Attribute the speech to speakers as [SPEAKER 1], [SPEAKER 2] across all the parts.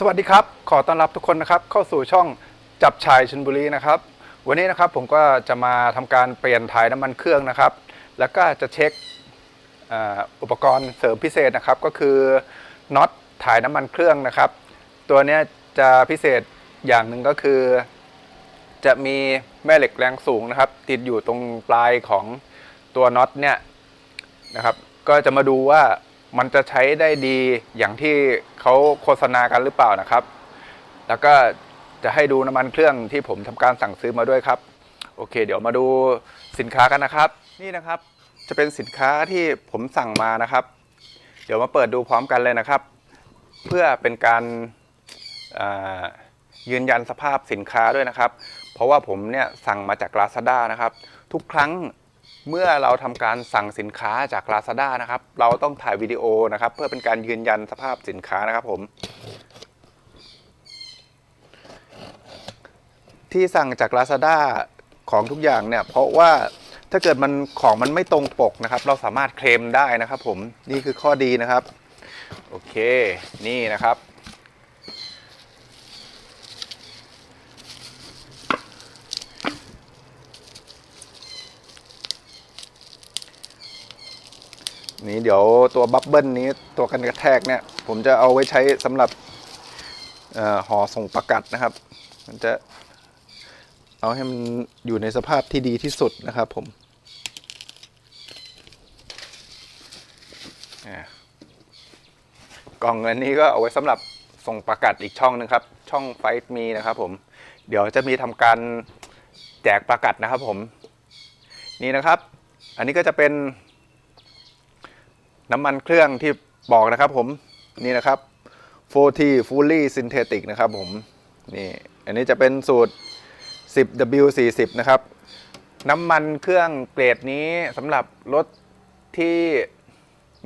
[SPEAKER 1] สวัสดีครับ ขอต้อนรับทุกคนนะครับเข้าสู่ช่องจับชายชนบุรีนะครับวันนี้นะครับผมก็จะมาทำการเปลี่ยนถ่ายน้ำมันเครื่องนะครับ แล้วก็จะเช็คอ,อุปกรณ์เสริมพิเศษนะครับก็คือน็อตถ่ายน้ำมันเครื่องนะครับ ตัวนี้จะพิเศษอย่างหนึ่งก็คือ จะมีแม่เหล็กแรงสูงนะครับ ติดอยู่ตรงปลายของตัวน็อตเนี่ยนะครับ ก็จะมาดูว่า มันจะใช้ได้ดีอย่างที่เขาโฆษณากันหรือเปล่านะครับ แล้วก็จะให้ดูน้ำมันเครื่องที่ผมทำการสั่งซื้อมาด้วยครับ โอเค เดี๋ยวมาดูสินค้ากันนะครับ นี่นะครับจะเป็นสินค้าที่ผมสั่งมานะครับ เดี๋ยวมาเปิดดูพร้อมกันเลยนะครับ เพื่อเป็นการยืนยันสภาพสินค้าด้วยนะครับ เพราะว่าผมเนี่ยสั่งมาจาก Lazada นะครับ ทุกครั้ง เมื่อเราทำการสั่งสินค้าจาก Lazada นะครับ เราต้องถ่ายวิดีโอนะครับ เพื่อเป็นการยืนยันสภาพสินค้านะครับผม ที่สั่งจาก Lazada ของทุกอย่างเนี่ย เพราะว่าถ้าเกิดมันของมันไม่ตรงปกนะครับ เราสามารถเคลมได้นะครับผมนี่คือข้อดีนะครับ โอเค นี่นะครับ นี่เดี๋ยวตัวบับเบิลนี้ตัวกันกระแทกเนี่ย ผมจะเอาไว้ใช้สำหรับห่อส่งประกัดนะครับ มันจะเอาให้มันอยู่ในสภาพที่ดีที่สุดนะครับผมกล่องอันนี้ก็เอาไว้สำหรับส่งประกัดอีกช่องหนึงครับ ช่องไฟมีนะครับผมเดี๋ยวจะมีทำการแจกประกัดนะครับผม นี่นะครับ อันนี้ก็จะเป็น น้ำมันเครื่องที่บอกนะครับผมนี่นะครับ40 fully synthetic นะครับผมนี่อันนี้จะเป็นสูตร 10W40 นะครับ น้ำมันเครื่องเกรดนี้สำหรับรถที่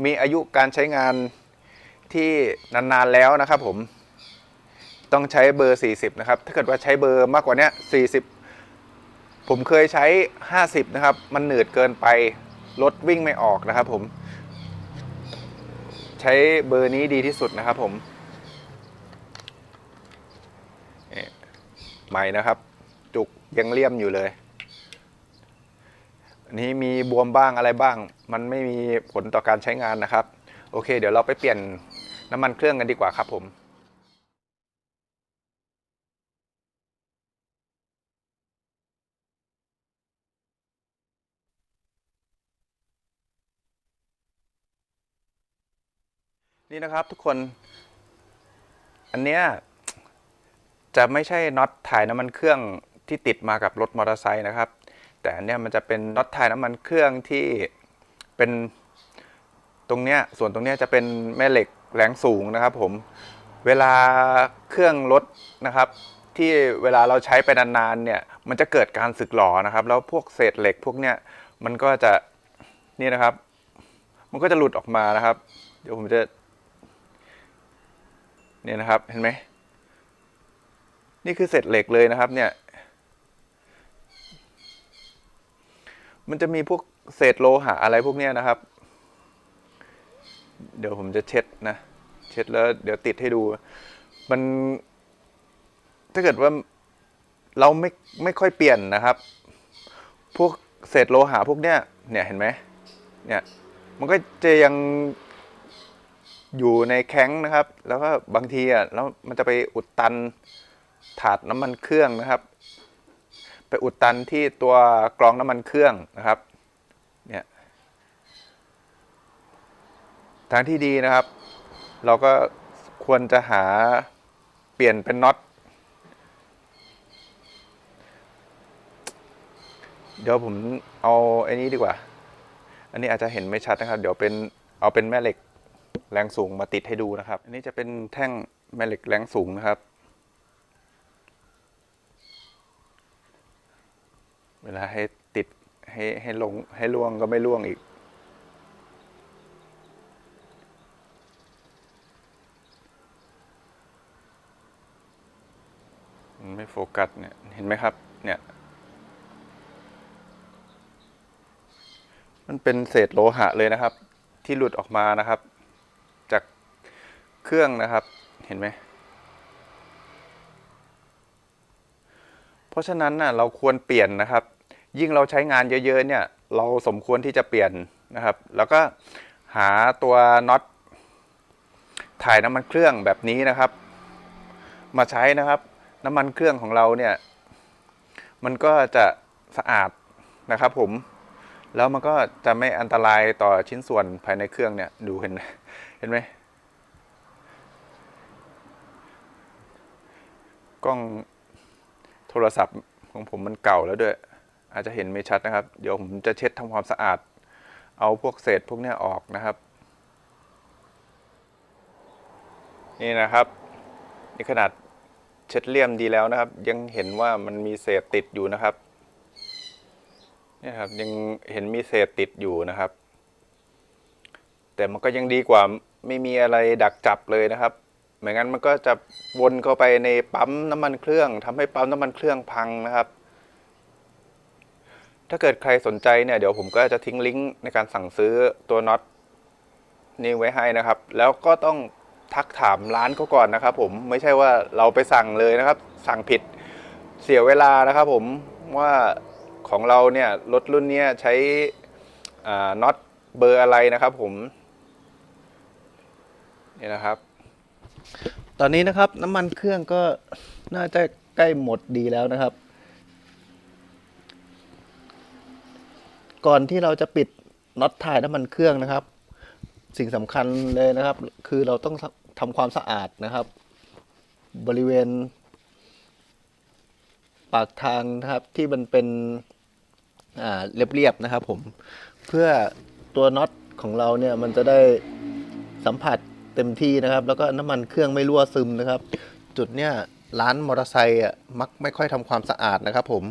[SPEAKER 1] มีอายุการใช้งานที่นานๆแล้วนะครับผมต้องใช้เบอร์ 40 นะครับ ถ้าเกิดว่าใช้เบอร์มากกว่านี้40 ผมเคยใช้ 50 นะครับ มันหนืดเกินไป รถวิ่งไม่ออกนะครับผม ใช้เบอร์นี้ดีที่สุดนะครับผมใหม่นะครับ จุกยังเลี่ยมอยู่เลยอันนี้มีบวมบ้างอะไรบ้าง มันไม่มีผลต่อการใช้งานนะครับ โอเค เดี๋ยวเราไปเปลี่ยนน้ำมันเครื่องกันดีกว่าครับผม นี่นะครับทุกคน อันเนี้ยจะไม่ใช่น็อตถ่ายน้ำมันเครื่องที่ติดมากับรถมอเตอร์ไซค์นะครับ แต่อันเนี้ยมันจะเป็นน็อตถ่ายน้ำมันเครื่องที่เป็นตรงเนี้ยส่วนตรงเนี้ยจะเป็นแม่เหล็กแรงสูงนะครับ ผมเวลาเครื่องรถนะครับ ที่เวลาเราใช้ไปนานๆเนี่ยมันจะเกิดการสึกหรอนะครับ แล้วพวกเศษเหล็กพวกเนี้ยมันก็จะนี่นะครับ มันก็จะหลุดออกมานะครับ เดี๋ยวผมจะ เนี่ยนะครับเห็นไหมนี่คือเศษเหล็กเลยนะครับ เนี่ย มันจะมีพวกเศษโลหะอะไรพวกเนี้ยนะครับ เดี๋ยวผมจะเช็ดนะ เช็ดแล้ว เดี๋ยวติดให้ดู มัน ถ้าเกิดว่าเราไม่ไม่ค่อยเปลี่ยนนะครับ พวกเศษโลหะพวกเนี้ย เนี่ยเห็นไหมเนี่ย มันก็จะยัง อยู่ในแข้งนะครับ แล้วก็บางทีอะแล้วมันจะไปอุดตันถาดน้ำมันเครื่องนะครับ ไปอุดตันที่ตัวกรองน้ำมันเครื่องนะครับเนี่ยทางที่ดีนะครับ เราก็ควรจะหาเปลี่ยนเป็นน็อตเดี๋ยวผมเอาไอ้นี้ดีกว่า อันนี้อาจจะเห็นไม่ชัดนะครับ เดี๋ยวเป็นเอาเป็นแม่เหล็ก แรงสูงมาติดให้ดูนะครับ อันนี้จะเป็นแท่งแม่เหล็กแรงสูงนะครับ เวลาให้ติดให้ให้ลงให้ล่วงก็ไม่ล่วงอีก มันไม่โฟกัสเนี่ย เห็นไหมครับ เนี่ย มันเป็นเศษโลหะเลยนะครับ ที่หลุดออกมานะครับ เครื่องนะครับเห็นไหมเพราะฉะนั้นนะ่ะเราควรเปลี่ยนนะครับ ยิ่งเราใช้งานเยอะๆเนี่ยเราสมควรที่จะเปลี่ยนนะครับ แล้วก็หาตัวน็อตถ่ายน้ำมันเครื่องแบบนี้นะครับ มาใช้นะครับ น้ำมันเครื่องของเราเนี่ย มันก็จะสะอาดนะครับผมแล้วมันก็จะไม่อันตรายต่อชิ้นส่วนภายในเครื่องเนี่ยดูเห็นเห็นไหม กล้องโทรศัพท์ของผมมันเก่าแล้วด้วย อาจจะเห็นไม่ชัดนะครับ เดี๋ยวผมจะเช็ดทำความสะอาด เอาพวกเศษพวกนี้ออกนะครับ นี่นะครับนี่ขนาดเช็ดเลี่ยมดีแล้วนะครับ ยังเห็นว่ามันมีเศษติดอยู่นะครับนี่ครับยังเห็นมีเศษติดอยู่นะครับ แต่มันก็ยังดีกว่าไม่มีอะไรดักจับเลยนะครับ ไม่งั้นมันก็จะวนเข้าไปในปั๊มน้ำมันเครื่องทำให้ปั๊มน้ำมันเครื่องพังนะครับ ถ้าเกิดใครสนใจเนี่ยเดี๋ยวผมก็จะทิ้งลิงก์ในการสั่งซื้อตัวน็อตนี่ไว้ให้นะครับ แล้วก็ต้องทักถามร้านเขาก่อนนะครับ ผมไม่ใช่ว่าเราไปสั่งเลยนะครับ สั่งผิดเสียเวลานะครับ ผมว่าของเราเนี่ยรถรุ่นเนี้ยใช้น็อตเบอร์อะไรนะครับ ผมนี่นะครับ ตอนนี้นะครับน้ำมันเครื่องก็น่าจะใกล้หมดดีแล้วนะครับ ก่อนที่เราจะปิดน็อตถ่ายน้ำมันเครื่องนะครับ สิ่งสำคัญเลยนะครับ คือเราต้องทำความสะอาดนะครับ บริเวณ ปากทางนะครับที่มันเป็นเรียบๆนะครับผมเพื่อตัวน็อตของเราเนี่ยมันจะได้สัมผัส เต็มที่นะครับ แล้วก็น้ำมันเครื่องไม่รั่วซึมนะครับ จุดเนี้ยร้านมอเตอร์ไซค์อะมักไม่ค่อยทำความสะอาดนะครับ ผม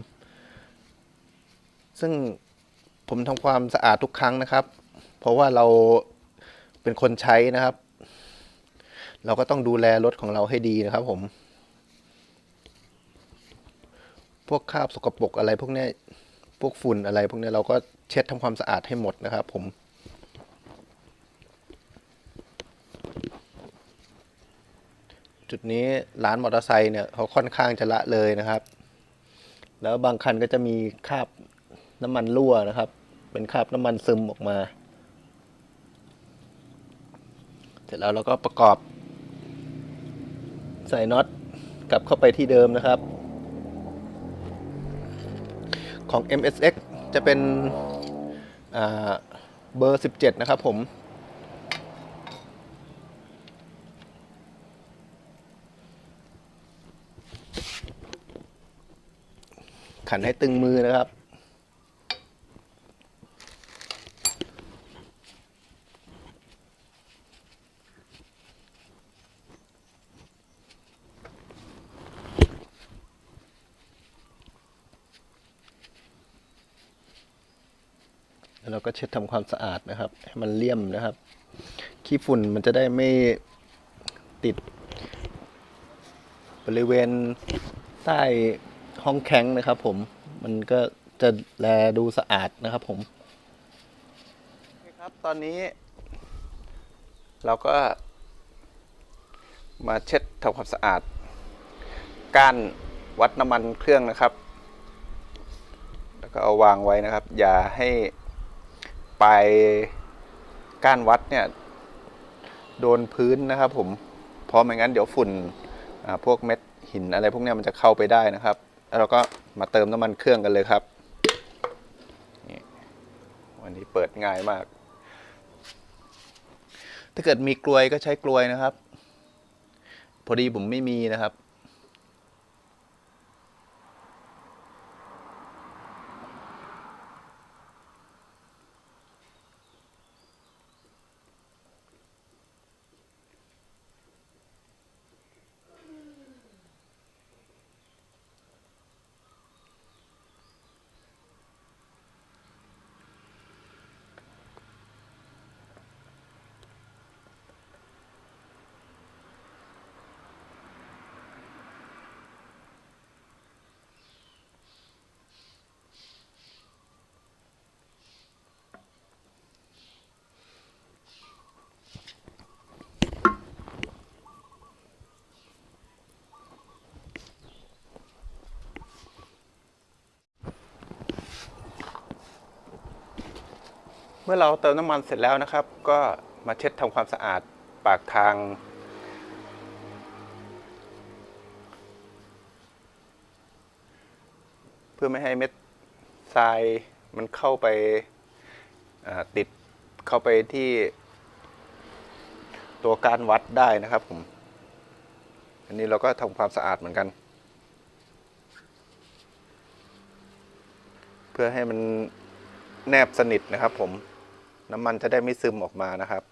[SPEAKER 1] ซึ่งผมทำความสะอาดทุกครั้งนะครับ เพราะว่าเราเป็นคนใช้นะครับ เราก็ต้องดูแลรถของเราให้ดีนะครับ ผม พวกคราบสกปรกอะไรพวกนี้พวกฝุ่นอะไร พวกนี้เราก็เช็ดทำความสะอาดให้หมดนะครับ ผม จุดนี้ร้านมอเตอร์ไซค์เนี่ยเขาค่อนข้างจะละเลยนะครับ แล้วบางคันก็จะมีคราบน้ำมันรั่วนะครับ เป็นคราบน้ำมันซึมออกมา เสร็จแล้วเราก็ประกอบ ใส่น็อตกลับเข้าไปที่เดิมนะครับ ของ MSX จะเป็นเบอร์ 17 นะครับผม ขันให้ตึงมือนะครับ แล้วเราก็เช็ดทำความสะอาดนะครับ ให้มันเลี่ยมนะครับ ขี้ฝุ่นมันจะได้ไม่ติดบริเวณใต้ ห้องแข้งนะครับผมมันก็จะแลดูสะอาดนะครับผมครับตอนนี้ เราก็ มาเช็ดทำความสะอาด ก้านวัดน้ำมันเครื่องนะครับ แล้วก็เอาวางไว้นะครับ อย่าให้ปลายก้านวัดเนี่ยโดนพื้นนะครับผมเพราะไม่งั้นเดี๋ยวฝุ่นพวกเม็ดหินอะไรพวกนี้มันจะเข้าไปได้นะครับ แล้วเราก็มาเติมน้ำมันเครื่องกันเลยครับนี่วันนี้เปิดง่ายมาก ถ้าเกิดมีกลวยก็ใช้กลวยนะครับ พอดีผมไม่มีนะครับ มื่อเราเติมน้ำมันเสร็จแล้วนะครับ ก็มาเช็ดทำความสะอาดปากทาง เพื่อไม่ให้เม็ดทรายมันเข้าไปติดเข้าไปที่ตัวการวัดได้นะครับผม อันนี้เราก็ทำความสะอาดเหมือนกัน เพื่อให้มันแนบสนิทนะครับผม น้ำมันจะได้ไม่ซึมออกมานะครับ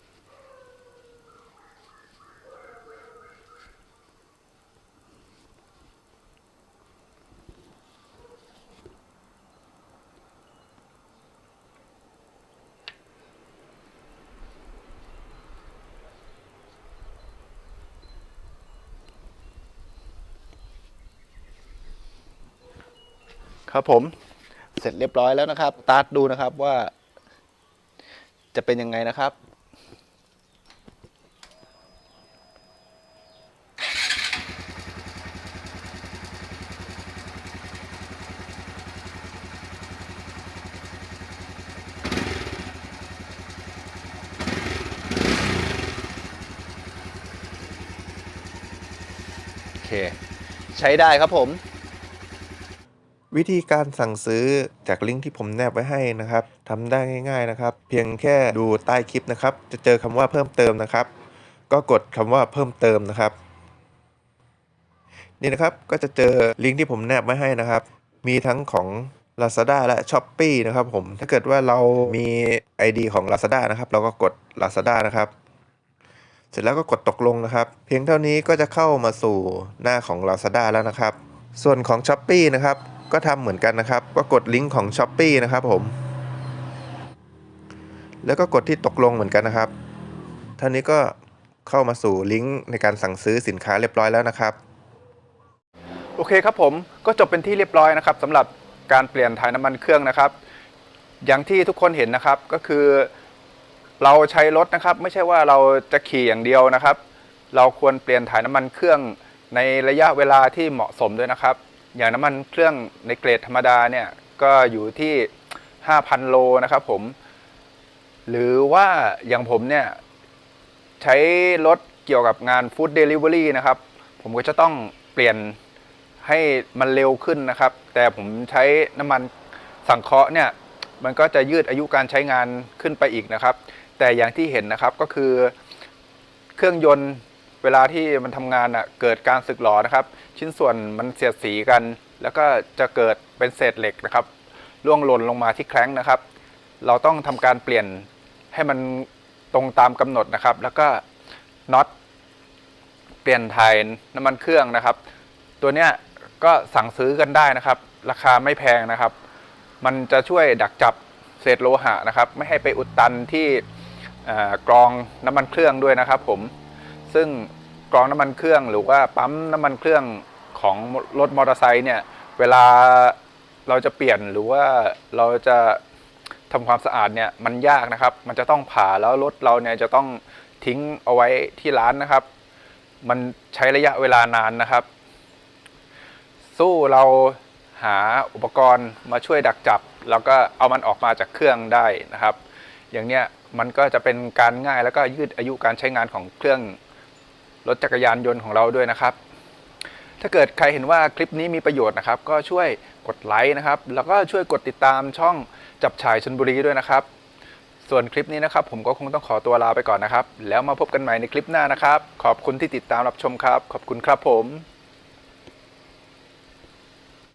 [SPEAKER 1] ครับผมเสร็จเรียบร้อยแล้วนะครับ ตาร์ทดูนะครับว่า จะเป็นยังไงนะครับ โอเค ใช้ได้ครับผม
[SPEAKER 2] วิธีการสั่งซื้อจากลิงก์ที่ผมแนบไว้ให้นะครับทำได้ง่าย ๆนะครับ เพียงแค่ดูใต้คลิปนะครับ จะเจอคำว่าเพิ่มเติมนะครับ ก็กดคำว่าเพิ่มเติมนะครับ นี่นะครับก็จะเจอลิงก์ที่ผมแนบไว้ให้นะครับ มีทั้งของ Lazada และ s h อ p e e นะครับผมถ้าเกิดว่าเรามี ID ของ Lazada นะครับ เราก็กด Lazada นะครับ เสร็จแล้วก็กดตกลงนะครับ เพียงเท่านี้ก็จะเข้ามาสู่หน้าของ Lazada แล้วนะครับ ส่วนของ s h อ p e e นะครับ ก็ทำเหมือนกันนะครับ ก็กดลิงก์ของ s h อ p e e นะครับผม แล้วก็กดที่ตกลงเหมือนกันนะครับท่านี้ก็เข้ามาสู่ลิงก์ในการสั่งซื้อสินค้าเรียบร้อยแล้วนะครับ
[SPEAKER 1] โอเคครับผมก็จบเป็นที่เรียบร้อยนะครับสำหรับการเปลี่ยนถ่ายน้ำมันเครื่องนะครับ อย่างที่ทุกคนเห็นนะครับก็คือ เราใช้รถนะครับ ไม่ใช่ว่าเราจะขี่อย่างเดียวนะครับ เราควรเปลี่ยนถ่ายน้ำมันเครื่องในระยะเวลาที่เหมาะสมด้วยนะครับ อย่างน้ำมันเครื่องในเกรดธรรมดาเนี่ยก็อยู่ที่ 5,000 โลนะครับผม หรือว่าอย่างผมเนี่ย ใช้รถเกี่ยวกับงานฟู้ดเดลิเวอรี่นะครับ ผมก็จะต้องเปลี่ยนให้มันเร็วขึ้นนะครับ แต่ผมใช้น้ำมันสังเคราะห์เนี่ย มันก็จะยืดอายุการใช้งานขึ้นไปอีกนะครับ แต่อย่างที่เห็นนะครับก็คือเครื่องยนต์ วลาที่มันทำงานอะเกิดการสึกหรอนะครับ ชิ้นส่วนมันเสียดสีกัน แล้วก็จะเกิดเป็นเศษเหล็กนะครับร่วงหล่นลงมาที่แคร้งนะครับ เราต้องทำการเปลี่ยนให้มันตรงตามกำหนดนะครับ แล้วก็น็อตเปลี่ยนถ่ายน้ำมันเครื่องนะครับ ตัวเนี้ยก็สั่งซื้อกันได้นะครับ ราคาไม่แพงนะครับ มันจะช่วยดักจับเศษโลหะนะครับ ไม่ให้ไปอุดตันที่กรองน้ำมันเครื่องด้วยนะครับผมซึ่ง กรองน้ำมันเครื่องหรือว่าปั๊มน้ำมันเครื่องของรถมอเตอร์ไซค์เนี่ยเวลาเราจะเปลี่ยนหรือว่าเราจะทำความสะอาดเนี่ยมันยากนะครับ มันจะต้องผ่าแล้วรถเราเนี่ยจะต้องทิ้งเอาไว้ที่ร้านนะครับ มันใช้ระยะเวลานานนะครับ สู้เราหาอุปกรณ์มาช่วยดักจับ แล้วก็เอามันออกมาจากเครื่องได้นะครับ อย่างเนี้ยมันก็จะเป็นการง่ายแล้วก็ยืดอายุการใช้งานของเครื่อง รถจักรยานยนต์ของเราด้วยนะครับ ถ้าเกิดใครเห็นว่าคลิปนี้มีประโยชน์นะครับ ก็ช่วยกดไลค์นะครับ แล้วก็ช่วยกดติดตามช่องจับฉายชนบุรีด้วยนะครับ ส่วนคลิปนี้นะครับ ผมก็คงต้องขอตัวลาไปก่อนนะครับ แล้วมาพบกันใหม่ในคลิปหน้านะครับ ขอบคุณที่ติดตามรับชมครับ ขอบคุณครับผม